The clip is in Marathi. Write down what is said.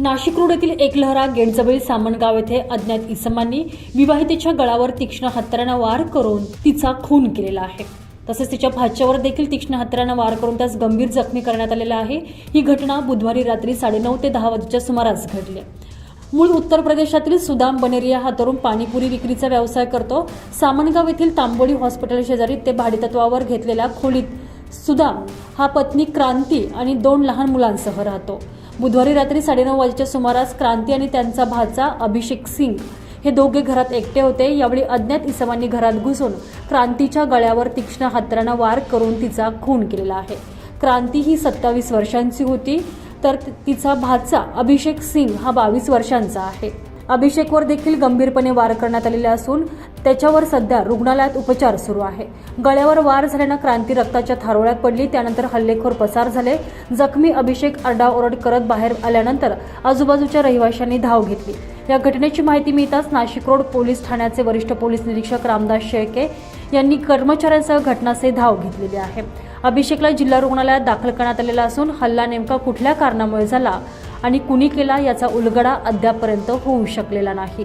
नाशिक रोड येथील एकलहरा गेटजवळील सामनगाव येथे अज्ञात इसमांनी विवाहितेच्या गळावर तीक्ष्ण हत्यारानं वार करून तिचा खून केलेला आहे. तसेच तिच्या भाच्यावर देखील तीक्ष्ण हत्यारानं वार करून त्यास गंभीर जखमी करण्यात आलेला आहे. ही घटना बुधवारी रात्री साडेनऊ ते दहा वाजेच्या सुमारास घडली. मूळ उत्तर प्रदेशातील सुदाम बनेरिया हा तरुण पाणीपुरी विक्रीचा व्यवसाय करतो. सामनगाव येथील तांबोळी हॉस्पिटल शेजारी ते भाडेतत्वावर घेतलेल्या खोलीत सुदाम हा पत्नी क्रांती आणि दोन लहान मुलांसह राहतो. बुधवारी रात्री साडेनऊ वाजेच्या सुमारास क्रांती आणि त्यांचा भाचा अभिषेक सिंग हे दोघे घरात एकटे होते. यावेळी अज्ञात इसमांनी घरात घुसून क्रांतीच्या गळ्यावर तीक्ष्ण हातरानं वार करून तिचा खून केलेला आहे. क्रांती ही सत्तावीस वर्षांची होती तर तिचा भाचा अभिषेक सिंग हा बावीस वर्षांचा आहे. अभिषेकवर देखील गंभीरपणे वार करण्यात आलेले असून त्याच्यावर सध्या रुग्णालयात उपचार सुरू आहे. गळ्यावर वार झाल्यानं क्रांती रक्ताच्या थारोळ्यात पडली. त्यानंतर हल्लेखोर पसार झाले. जखमी अभिषेक आरडाओरड करत बाहेर आल्यानंतर आजूबाजूच्या रहिवाशांनी धाव घेतली. या घटनेची माहिती मिळताच नाशिक रोड पोलीस ठाण्याचे वरिष्ठ पोलीस निरीक्षक रामदास शेळके यांनी कर्मचाऱ्यांसह घटनास्थळी धाव घेतलेली आहे. अभिषेकला जिल्हा रुग्णालयात दाखल करण्यात आलेला असून हल्ला नेमका कुठल्या कारणामुळे झाला आणि कुणी केला याचा उलगडा अद्यापपर्यंत होऊ शकलेला नाही.